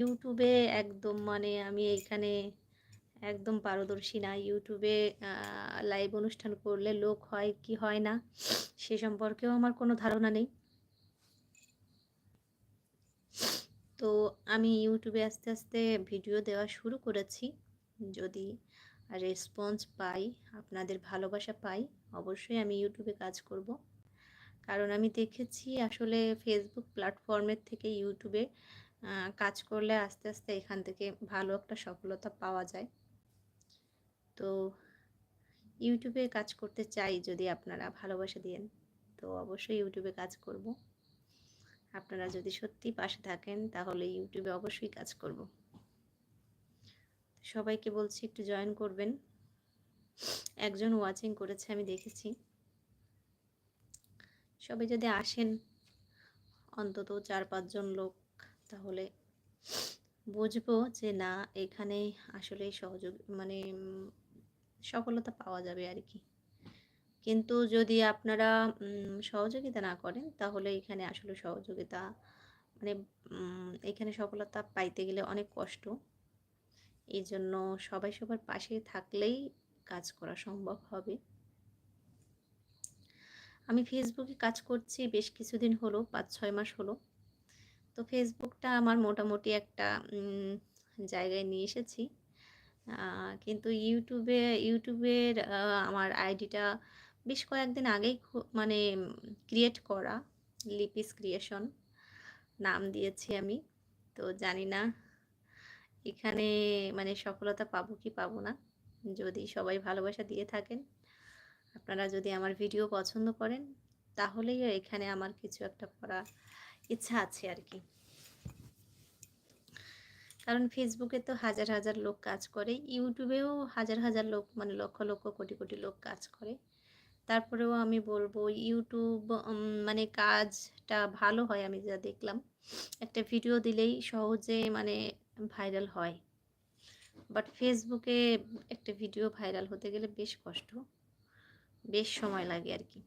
ইউটিউবে একদম মানে আমি এইখানে একদম পারদর্শী না। ইউটিউবে লাইভ অনুষ্ঠান করলে লোক হয় কি হয় না, সে সম্পর্কেও আমার কোনো ধারণা নেই। তো আমি ইউটিউবে আস্তে আস্তে ভিডিও দেওয়া শুরু করেছি। যদি রেসপন্স পাই, আপনাদের ভালোবাসা পাই, অবশ্যই আমি ইউটিউবে কাজ করব। কারণ আমি দেখেছি আসলে ফেসবুক প্ল্যাটফর্মের থেকে ইউটিউবে কাজ করলে আস্তে আস্তে এখান থেকে ভালো একটা সফলতা পাওয়া যায়। তো ইউটিউবে কাজ করতে চাই যদি আপনারা ভালোবাসা দিয়েন, তো অবশ্যই ইউটিউবে কাজ করব। আপনারা যদি সত্যি পাশে থাকেন, তাহলে ইউটিউবে অবশ্যই কাজ করব। সবাইকে বলছি একটু জয়েন করবেন। একজন ওয়াচিং করেছে, আমি দেখেছি। সবাই যদি আসেন, অন্তত চার পাঁচজন লোক তাহলে বুঝব যে না, এখানে আসলে সহযোগ মানে সফলতা পাওয়া যাবে আর কি কিন্তু যদি আপনারা সহযোগিতা না করেন, তাহলে এখানে আসলে সহযোগিতা মানে এখানে সফলতা পাইতে গেলে অনেক কষ্ট। এই জন্য সবাই সবার পাশে থাকলেই কাজ করা সম্ভব হবে। আমি ফেসবুকে কাজ করছি, বেশ কিছুদিন হলো পাঁচ ছয় মাস হলো। তো ফেসবুকটা আমার মোটামুটি একটা জায়গায় নিয়ে এসেছি। কিন্তু ইউটিউবে ইউটিউবের আমার আইডিটা বেশ কয়েকদিন আগেই মানে ক্রিয়েট করা লিপিস ক্রিয়েশন নাম দিয়েছি আমি। তো জানি না এখানে মানে সফলতা পাবো কি পাবো না। যদি সবাই ভালোবাসা দিয়ে থাকেন, আপনারা যদি আমার ভিডিও পছন্দ করেন, তাহলেই এখানে আমার কিছু একটা করা ইচ্ছা আছে আর কি কারণ ফেসবুকে তো হাজার হাজার লোক কাজ করে ইউটিউবেও হাজার হাজার লোক মানে লক্ষ লক্ষ কোটি কোটি লোক কাজ করে। তারপরেও আমি বলব ইউটিউব মানে কাজটা ভালো হয় আমি যা দেখলাম। একটা ভিডিও দিলেই সহজে মানে ভাইরাল হয়। বাট ফেসবুকে একটা ভিডিও ভাইরাল হতে গেলে বেশ কষ্ট, বেশ সময় লাগে আর কি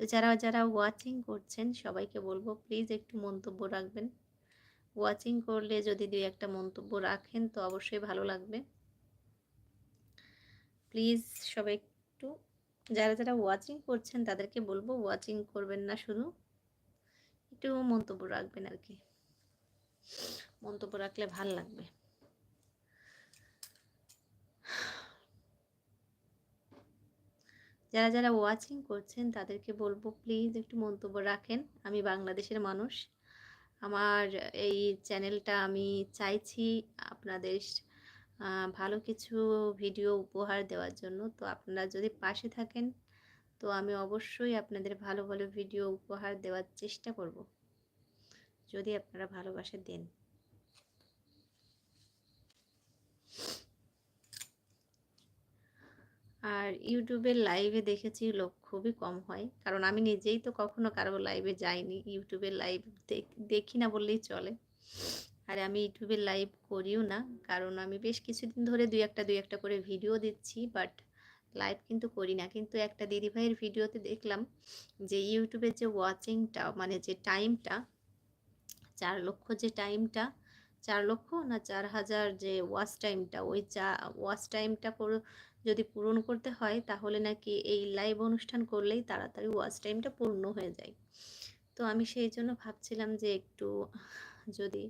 তো যারা যারা ওয়াচিং করছেন, সবাইকে বলব প্লিজ একটু মন্তব্য রাখবেন। ওয়াচিং করলে যদি দুই একটা মন্তব্য রাখেন, তো অবশ্যই ভালো লাগবে। প্লিজ সবাই একটু, যারা যারা ওয়াচিং করছেন, তাদেরকে বলব ওয়াচিং করবেন না শুধু। একটু মন্তব্য রাখবেন আর কি। মন্তব্য রাখলে ভালো লাগবে। যারা যারা ওয়াচিং করছেন, তাদেরকে বলব প্লিজ একটু মন্তব্য রাখেন। আমি বাংলাদেশের মানুষ। আমার এই চ্যানেলটা আমি চাইছি আপনাদের ভালো কিছু ভিডিও উপহার দেওয়ার জন্য। তো আপনারা যদি পাশে থাকেন, তো আমি অবশ্যই আপনাদের ভালো ভালো ভিডিও উপহার দেওয়ার চেষ্টা করব। যদি আপনারা ভালোবাসা দেন আর ইউটিউবের লাইভে দেখেছি লোক খুবই কম হয়। কারণ আমি নিজেই তো কখনো কারও লাইভে যাইনি। ইউটিউবের লাইভ দেখি না বললেই চলে। আর আমি ইউটিউবের লাইভ করিও না। কারণ আমি বেশ কিছুদিন ধরে দুই একটা দুই একটা করে ভিডিও দিচ্ছি বাট লাইভ কিন্তু করি না। কিন্তু একটা দিদিভাইয়ের ভিডিওতে দেখলাম যে ইউটিউবের যে ওয়াচিংটা মানে যে টাইমটা চার লক্ষ যে টাইমটা চার লক্ষ না চার হাজার যে ওয়াচ টাইমটা ওই চা ওয়াচ টাইমটা যদি পূরণ করতে হয়, তাহলে নাকি এই লাইভ অনুষ্ঠান করলেই তাড়াতাড়ি ওয়াচ টাইমটা পূর্ণ হয়ে যায়। তো আমি সেই জন্য ভাবছিলাম যে একটু যদি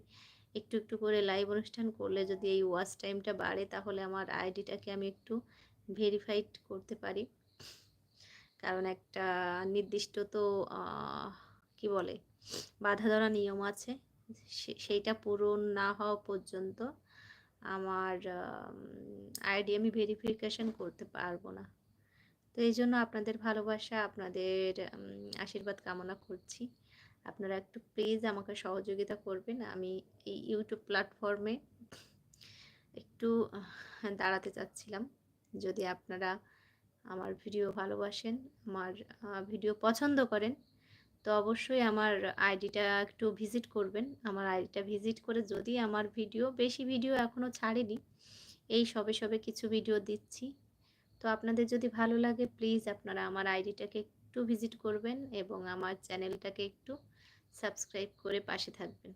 একটু একটু করে লাইভ অনুষ্ঠান করলে যদি এই ওয়াচ টাইমটা বাড়ে, তাহলে আমার আইডিটাকে আমি একটু ভেরিফাইড করতে পারি। কারণ একটা নির্দিষ্ট তো কি বলে, বাধা ধরা নিয়ম আছে সেইটা পূরণ না হওয়া পর্যন্ত আমার আইডি আমি ভেরিফিকেশন করতে পারব না। তো এই জন্য আপনাদের ভালোবাসা, আপনাদের আশীর্বাদ কামনা করছি। আপনারা একটু প্লিজ আমাকে সহযোগিতা করবেন। আমি এই ইউটিউব প্ল্যাটফর্মে একটু দাঁড়াতে চাচ্ছিলাম। যদি আপনারা আমার ভিডিও ভালোবাসেন, আমার ভিডিও পছন্দ করেন তো অবশ্যই আমার আইডিটা একটু ভিজিট করবেন। আমার আইডিটা ভিজিট করে যদি আমার ভিডিও, বেশি ভিডিও এখনও ছাড়িনি, এই সবে সবে কিছু ভিডিও দিচ্ছি। তো আপনাদের যদি ভালো লাগে প্লিজ আপনারা আমার আইডিটাকে একটু ভিজিট করবেন এবং আমার চ্যানেলটাকে একটু সাবস্ক্রাইব করে পাশে থাকবেন।